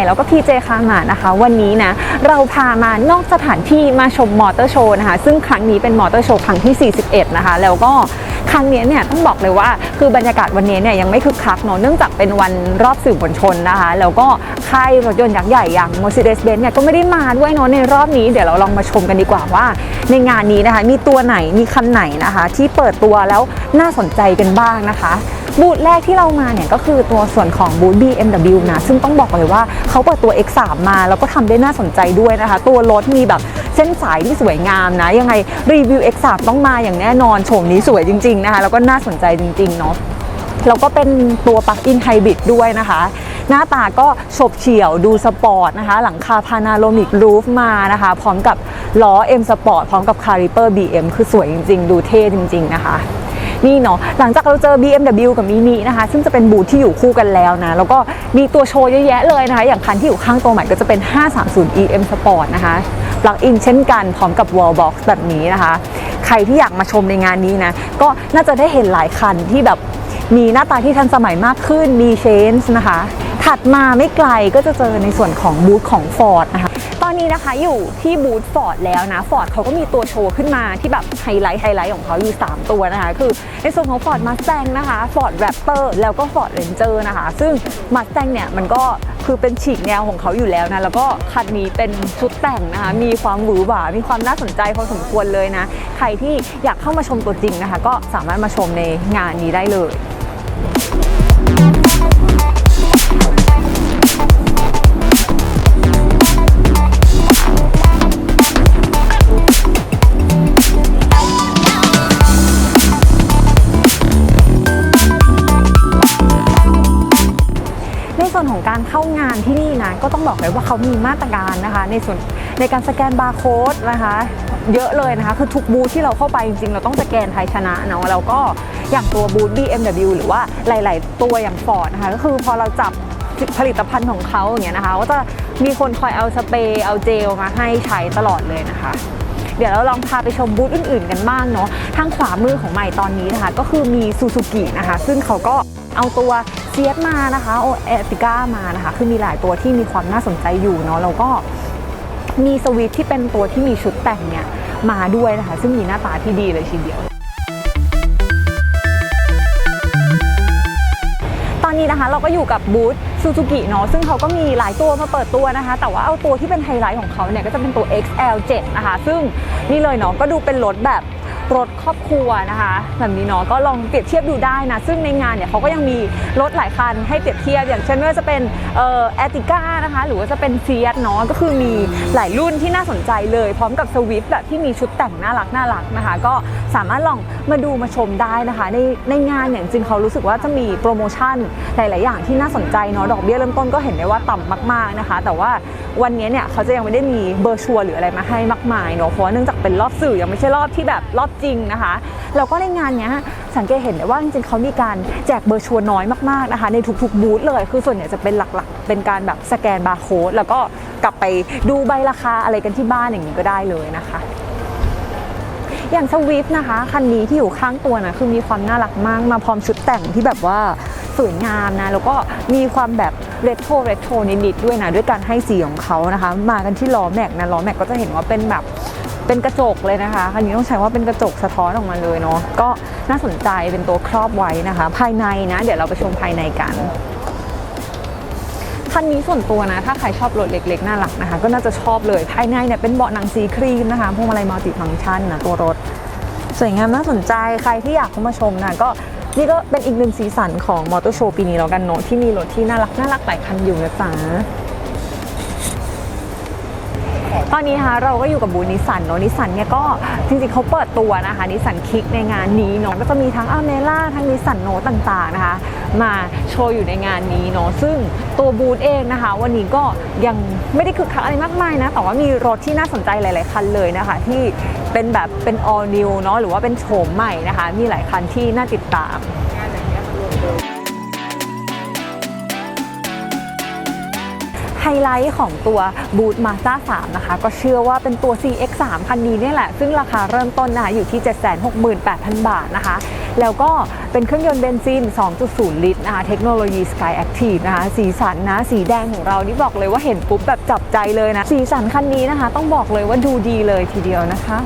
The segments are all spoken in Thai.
อยู่กับใหม่แล้วก็พีเจคามานะคะ วันนี้นะเราพามานอกสถานที่มาชมมอเตอร์โชว์นะคะ ซึ่งครั้งนี้เป็นมอเตอร์โชว์ครั้งที่ 41 นะคะ แล้วก็ครั้งนี้เนี่ยต้องบอกเลยว่าคือบรรยากาศวันนี้เนี่ยยังไม่คึกคักเนอะเนื่องจากเป็นวันรอบสื่อมวลชนนะคะ แล้วก็ค่ายรถยนต์ยักษ์ใหญ่อย่าง Mercedes-Benz เนี่ยก็ไม่ได้มาด้วยเนาะในรอบนี้เดี๋ยวเราลองมาชมกันดีกว่าว่า ในงานนี้นะคะมีตัวไหนมีคันไหนนะคะ ที่เปิดตัวแล้วน่าสนใจกันบ้างนะคะ บูธแรกที่เรามาเนี่ยก็คือตัวส่วนของบูธ BMW นะ ซึ่งต้องบอกเลยว่าเขาเปิดตัว X3 มา แล้วก็ทำได้น่าสนใจด้วยนะคะ ตัวรถมีแบบเส้นสายที่สวยงามนะ ยังไงรีวิว X3 ต้องมาอย่างแน่นอนโฉมนี้สวยจริงๆนะคะ แล้วก็น่าสนใจจริงๆเนาะแล้วก็เป็นตัวปลั๊กอินไฮบริดด้วยนะคะ หน้าตาก็ฉบเฉี่ยวดูสปอร์ตนะคะ หลังคาพานาโรมิกรูฟมานะคะ พร้อมกับล้อ M Sport พร้อมกับคาริเปอร์ BM คือสวยจริงๆ ดูเท่จริง ๆ นะคะ นี่เนาะหลังจากเราเจอ BMW กับมินินะคะ ซึ่งจะเป็นบูธที่อยู่คู่กันแล้วนะ แล้วก็มีตัวโชว์เยอะแยะเลยนะคะ อย่างคันที่อยู่ข้างตัวใหม่ก็จะเป็น 530 EM Sport นะคะปลั๊กอินเช่นกันพร้อมกับ Wall Box แบบนี้นะคะ ใครที่อยากมาชมในงานนี้นะ ก็น่าจะได้เห็นหลายคันที่แบบมีหน้าตาที่ทันสมัยมากขึ้นมีเชนส์นะคะ ถัดมาไม่ไกลก็จะเจอในส่วนของบูธของ Ford นะคะ อนนี้นะคะอยู่ที่บูธ Ford แล้วนะ Ford เขาก็มีตัวโชว์ขึ้นมาที่แบบไฮไลท์ไฮไลท์ของเขาอยู่ 3 ตัวนะคะ คือในส่วนของ Ford Mustang นะคะ Ford Raptor แล้วก็ Ford Ranger นะคะ ซึ่ง Mustang เนี่ยมันก็คือเป็นฉีกแนวของเขาอยู่แล้วนะ แล้วก็คันนี้เป็นชุดแต่งนะคะ มีความหวือหวา มีความน่าสนใจพอสมควรเลยนะ ใครที่อยากเข้ามาชมตัวจริงนะคะ ก็สามารถมาชมในงานนี้ได้เลย ก็ต้องบอกเลยว่าเขามีมาตรการนะคะในส่วนในการสแกนบาร์โค้ดนะคะเยอะเลยนะคะ คือทุกบูธที่เราเข้าไปจริงๆ เราต้องสแกนไทยชนะเนาะแล้วก็อย่างตัวบูธ BMW หรือว่าหลาย ๆ ตัวอย่างฟอร์ดนะคะก็คือพอเราจับผลิตภัณฑ์ของเขาอย่างเงี้ยนะคะก็จะมีคนคอยเอาสเปรย์เอาเจลมาให้ใช้ตลอดเลยนะคะ เดี๋ยวเราลองพาไปชมบูธอื่น ๆ กันบ้างเนาะทางขวามือของใหม่ตอนนี้นะคะ ก็คือมีซูซูกินะคะ ซึ่งเขาก็เอาตัว เซียสมานะคะโอเอติก้ามานะคะ คือมีหลายตัวที่มีความน่าสนใจอยู่เนาะแล้วก็มีสวิตที่เป็นตัวที่มีชุดแต่งเนี่ยมาด้วยนะคะ ซึ่งมีหน้าตาที่ดีเลยทีเดียวตอนนี้นะคะเราก็อยู่กับบูธซูซูกิเนาะซึ่งเขาก็มีหลายตัวมาเปิดตัวนะคะ แต่ว่าเอาตัวที่เป็นไฮไลท์ของเขาเนี่ยก็จะเป็นตัว XL7 นะคะ ซึ่งนี่เลยเนาะก็ดูเป็นรถแบบ รถครอบครัวนะคะแบบนี้เนาะก็ลองเปรียบเทียบดูได้นะ ซึ่งในงานเนี่ยเขาก็ยังมีรถหลายคันให้เปรียบเทียบ อย่างเช่นไม่ว่าจะเป็นเอ่อแอติก้านะคะหรือว่าจะเป็นเซียสเนาะก็คือมีหลายรุ่นที่น่าสนใจเลย พร้อมกับสวิฟแบบที่มีชุดแต่งน่ารักน่ารักนะคะ ก็สามารถลอง มาดูมาชมได้นะคะ ในในงานเนี่ยจริงเขารู้สึกว่าจะมีโปรโมชั่นหลาย ๆ อย่างที่น่าสนใจเนาะดอกเบี้ยเริ่มต้นก็เห็นได้ว่าต่ำมาก ๆ นะคะ แต่ว่าวันนี้เนี่ยเขาจะยังไม่ได้มีเบอร์ชัวหรืออะไรมาให้มากมายเนาะเพราะว่าเนื่องจากเป็นรอบสื่อยังไม่ใช่รอบที่แบบรอบจริงนะคะแล้วก็ในงานเนี้ยสังเกตเห็นได้ว่าจริง ๆเขามีการแจกเบอร์ชัวน้อยมาก ๆ นะคะ ในทุก ๆ บูธเลย คือส่วนใหญ่จะเป็นหลัก ๆ เป็นการแบบสแกนบาร์โค้ดแล้วก็กลับไปดูใบราคาอะไรกันที่บ้านอย่างนี้ก็ได้เลยนะคะ อย่างสวิฟนะคะ คันนี้ที่อยู่ข้างตัวนะคือมีความน่ารักมากมาพร้อมชุดแต่งที่แบบว่าสวยงามนะ แล้วก็มีความแบบเรโทรเรโทรนิดๆด้วยนะ ด้วยการให้สีของเขานะคะ มากันที่ล้อแม็กนะล้อแม็กก็จะเห็นว่าเป็นแบบเป็นกระจกเลยนะคะคันนี้ต้องใช้ว่าเป็นกระจกสะท้อนออกมาเลยเนาะก็น่าสนใจเป็นตัวครอบไว้นะคะ ภายในนะ เดี๋ยวเราไปชมภายในกัน คันนี้ส่วนตัวนะ ถ้าใครชอบรถเล็กๆ น่ารักนะคะ ก็น่าจะชอบเลย ภายในเนี่ยเป็นเบาะหนังสีครีมนะคะ พวงมาลัยมัลติฟังก์ชันนะตัวรถ สวยงามน่าสนใจ ใครที่อยากเข้ามาชมนะก็นี่ก็เป็นอีกหนึ่งสีสันของมอเตอร์โชว์ปีนี้แล้วกันเนอะที่มีรถที่น่ารักน่ารักหลายคันอยู่นะจ๊ะตอนนี้นะคะเราก็อยู่กับบูธนิสสันเนอะนิสสันเนี่ยก็จริงๆเขาเปิดตัวนะคะนิสสันคิกในงานนี้เนาะก็จะมีทั้งอเมล่าทั้งนิสสันโนต่างๆนะคะ มาโชว์อยู่ในงานนี้เนาะซึ่งตัวบูธเองนะคะ วันนี้ก็ยังไม่ได้คึกคักอะไรมากมายนะแต่ว่ามีรถที่น่าสนใจหลาย ๆ คันเลยนะคะ ที่เป็นแบบเป็น all new เนาะหรือว่าเป็นโฉมใหม่นะคะ มีหลายคันที่น่าติดตาม ไฮไลท์ของตัวบูธ Mazda 3นะคะ ก็เชื่อว่าเป็นตัว CX3 คันนี้เนี่ยแหละ ซึ่งราคาเริ่มต้นนะคะอยู่ที่ 768,000 บาทนะคะ แล้วก็เป็นเครื่องยนต์เบนซิน 2.0 ลิตรนะคะเทคโนโลยี Sky Active นะคะ สีสันนะ สีแดงของเรานี่บอกเลยว่าเห็นปุ๊บแบบจับใจเลยนะ สีสันคันนี้นะคะ ต้องบอกเลยว่าดูดีเลยทีเดียวนะคะ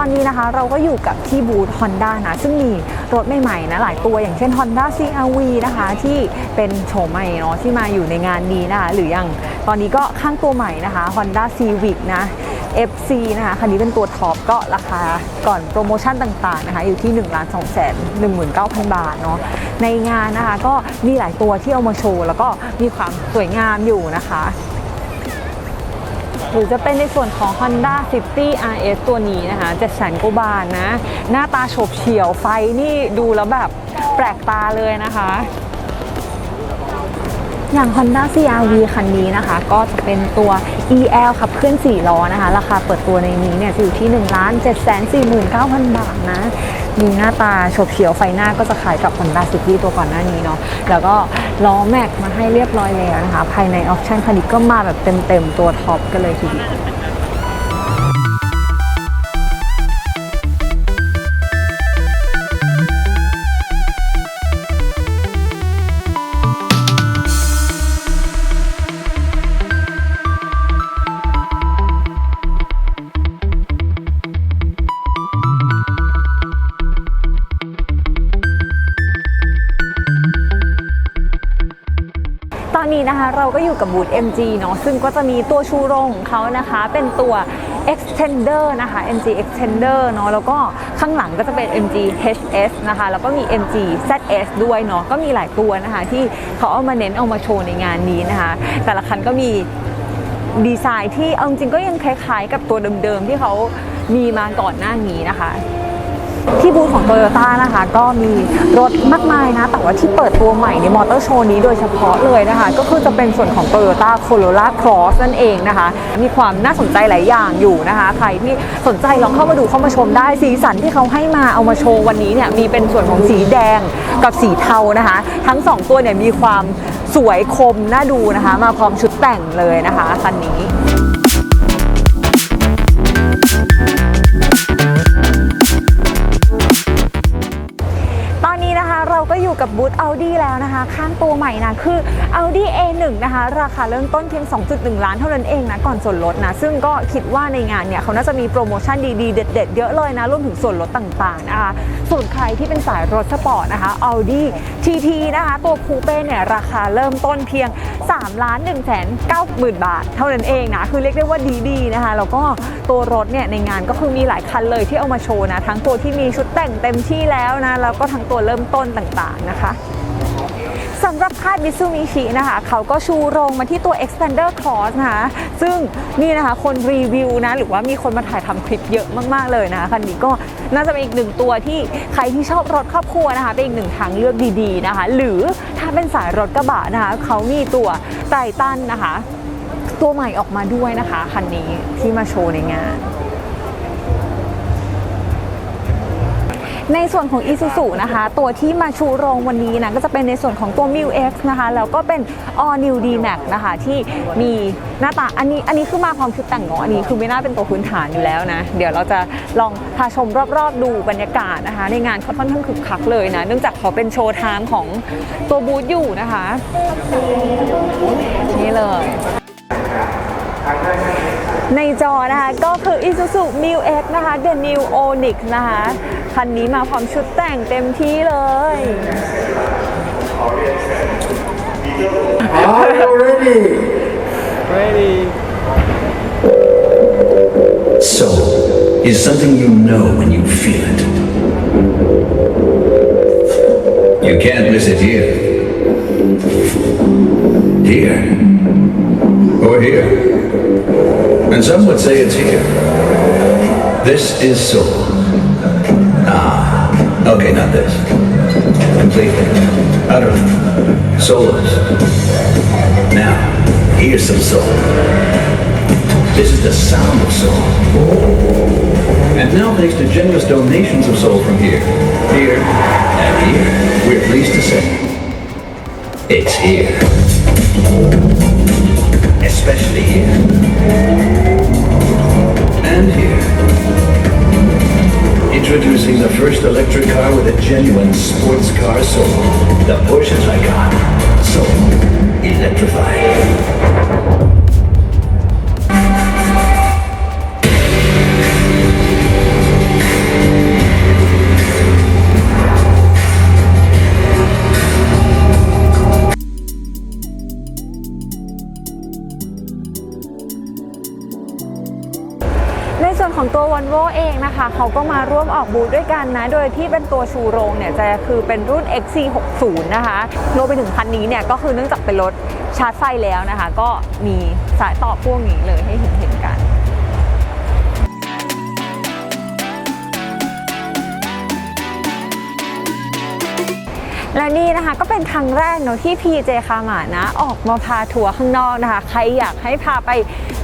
อนนี้นะคะเราก็อยู่กับที่บูธ Honda นะ ซึ่งมีรถใหม่ๆนะ หลายตัวอย่างเช่น Honda CRV นะคะ ที่เป็นโฉมใหม่เนาะที่มาอยู่ในงานนี้นะคะ หรืออย่างตอนนี้ก็ข้างตัวใหม่นะคะ Honda Civic นะ FC นะคะคันนี้เป็นตัวท็อปก็ราคาก่อนโปรโมชั่นต่างๆนะคะอยู่ที่ 1 2 1 9 0 0 0 บาทเนาะในงานนะคะก็มีหลายตัวที่เอามาโชว์ แล้วก็มีความสวยงามอยู่นะคะ หรือจะเป็นในส่วนของ Honda City RS ตัวนี้นะคะจะแสนกว่าบาทนะ หน้าตาโฉบเฉี่ยวไฟนี่ดูแล้วแบบแปลกตาเลยนะคะ อย่าง Honda CRV คันนี้นะคะ ก็จะเป็นตัว EL ขับเคลื่อน 4 ล้อนะคะ ราคาเปิดตัวในนี้เนี่ยอยู่ที่ 1 7 4 9 0 0 0 บาทนะ มีหน้าตาฉบเฉียวไฟหน้าก็จะขายกับ Honda City ตัวก่อนหน้านี้เนาะแล้วก็ล้อแม็กมาให้เรียบร้อยแล้วนะคะ ภายในออปชั่นคันนี้ก็มาแบบเต็มๆตัวท็อปกันเลยทีเดียว ก็อยู่กับบูธ MG เนาะซึ่งก็จะมีตัวชูโรงของเขานะคะ เป็นตัว extender นะคะ MG extender เนาะแล้วก็ข้างหลังก็จะเป็น MG HS นะคะ แล้วก็มี MG ZS ด้วยเนาะก็มีหลายตัวนะคะ ที่เขาเอามาเน้นเอามาโชว์ในงานนี้นะคะ แต่ละคันก็มีดีไซน์ที่เอาจริงก็ยังคล้ายๆ กับตัวเดิมๆที่เขามีมาก่อนหน้านี้นะคะ ที่บูธของ Toyota นะคะก็มีรถมากมายนะ แต่ว่าที่เปิดตัวใหม่ในมอเตอร์โชว์นี้โดยเฉพาะเลยนะคะ ก็คือจะเป็นส่วนของ Toyota Corolla Cross นั่นเองนะคะ มีความน่าสนใจหลายอย่างอยู่นะคะ ใครที่สนใจลองเข้ามาดูเข้ามาชมได้สีสันที่เขาให้มาเอามาโชว์วันนี้เนี่ยมีเป็นส่วนของสีแดงกับสีเทานะคะ ทั้งสองตัวเนี่ยมีความสวยคมน่าดูนะคะ มาพร้อมชุดแต่งเลยนะคะคันนี้ อยู่กับบูธ Audi แล้วนะคะ ข้างตัวใหม่นะคือ Audi A1 นะคะ ราคาเริ่มต้นเพียง 2.1 ล้านเท่านั้นเองนะ ก่อนส่วนลดนะ ซึ่งก็คิดว่าในงานเนี่ย เขาน่าจะมีโปรโมชั่นดีๆ เด็ดๆ เยอะเลยนะ รวมถึงส่วนลดต่างๆนะคะส่วนใครที่เป็นสายรถสปอร์ตนะคะ Audi TT นะคะ ตัวคูเป้เนี่ย ราคาเริ่มต้นเพียง 3 ล้าน1แสน9หมื่นบาท เท่านั้นเองนะ คือเรียกได้ว่าดีๆนะคะ แล้วก็ตัวรถเนี่ยในงานก็คือมีหลายคันเลยที่เอามาโชว์นะ ทั้งตัวที่มีชุดแต่งเต็มที่แล้วนะ แล้วก็ทั้งตัวเริ่มต้นต่างๆนะคะสำหรับค่ายมิซูมิชินะคะ เขาก็ชูโรงมาที่ตัว Expander Cross นะคะซึ่งนี่นะคะคนรีวิวนะ หรือว่ามีคนมาถ่ายทำคลิปเยอะมาก ๆ เลยนะคะคันนี้ก็น่าจะเป็นอีกหนึ่งตัวที่ใครที่ชอบรถครอบครัวนะคะ เป็นอีกหนึ่งทางเลือกดีๆนะคะ หรือถ้าเป็นสายรถกระบะนะคะ เขามีตัวไตตันนะคะ ตัวใหม่ออกมาด้วยนะคะ คันนี้ที่มาโชว์ในงาน ในส่วนของ Isuzu นะคะ ตัวที่มาชูโรงวันนี้นะก็จะเป็นในส่วนของตัว m i l X นะคะ แล้วก็เป็น All New D Max นะคะที่มีหน้าตาอันนี้อันนี้คือมาพร้อมชุดแต่งเนาะอันนี้คือไม่น่าเป็นตัวพื้นฐานอยู่แล้วนะ เดี๋ยวเราจะลองพาชมรอบๆ ดูบรรยากาศนะคะ ในงานเขาค่อนข้างคึกคักเลยนะ เนื่องจากเขาเป็นโชว์ไทม์ของตัวบูธอยู่นะคะ นี่เลยในจอนะคะ ก็คือ Isuzu m i l X นะคะ The New Onyx นะคะ คันนี้มาพร้อมชุดแต่งเต็มที่เลย Are you ready? Ready. Soul is something you know when you feel it. You can't miss it here. Here. Or here. And some would say it's here. This is soul. Okay, not this. Completely. Utterly. Soulless. Now, here's some soul. This is the sound of soul. And now thanks to generous donations of soul from here, here, and here, we're pleased to say it's here. Especially here. Introducing the first electric car with a genuine sports car soul. The Porsche Taycan. So electrified. เขาก็มาร่วมออกบูธด้วยกันนะ โดยที่เป็นตัวชูโรงเนี่ยจะคือเป็นรุ่น XC60 นะคะรวมไปถึงคันนี้เนี่ยก็คือเนื่องจากเป็นรถชาร์จไฟแล้วนะคะ ก็มีสายต่อพ่วงนี้เลยให้เห็นเห็น และนี่นะคะก็เป็นครั้งแรกเนอะที่ PJ คามานะ ออกมาพาทัวร์ข้างนอกนะคะ ใครอยากให้พาไป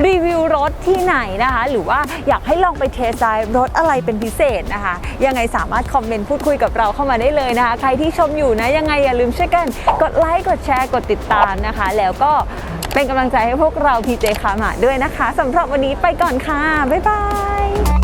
รีวิวรถที่ไหนนะคะ หรือว่าอยากให้ลองไปเทสไดรฟ์รถอะไรเป็นพิเศษนะคะ ยังไงสามารถคอมเมนต์พูดคุยกับเราเข้ามาได้เลยนะคะ ใครที่ชมอยู่นะ ยังไงอย่าลืมช่วยกันกดไลค์กดแชร์กดติดตามนะคะ แล้วก็เป็นกำลังใจให้พวกเรา PJ คามาด้วยนะคะสำหรับวันนี้ไปก่อนค่ะบ๊ายบาย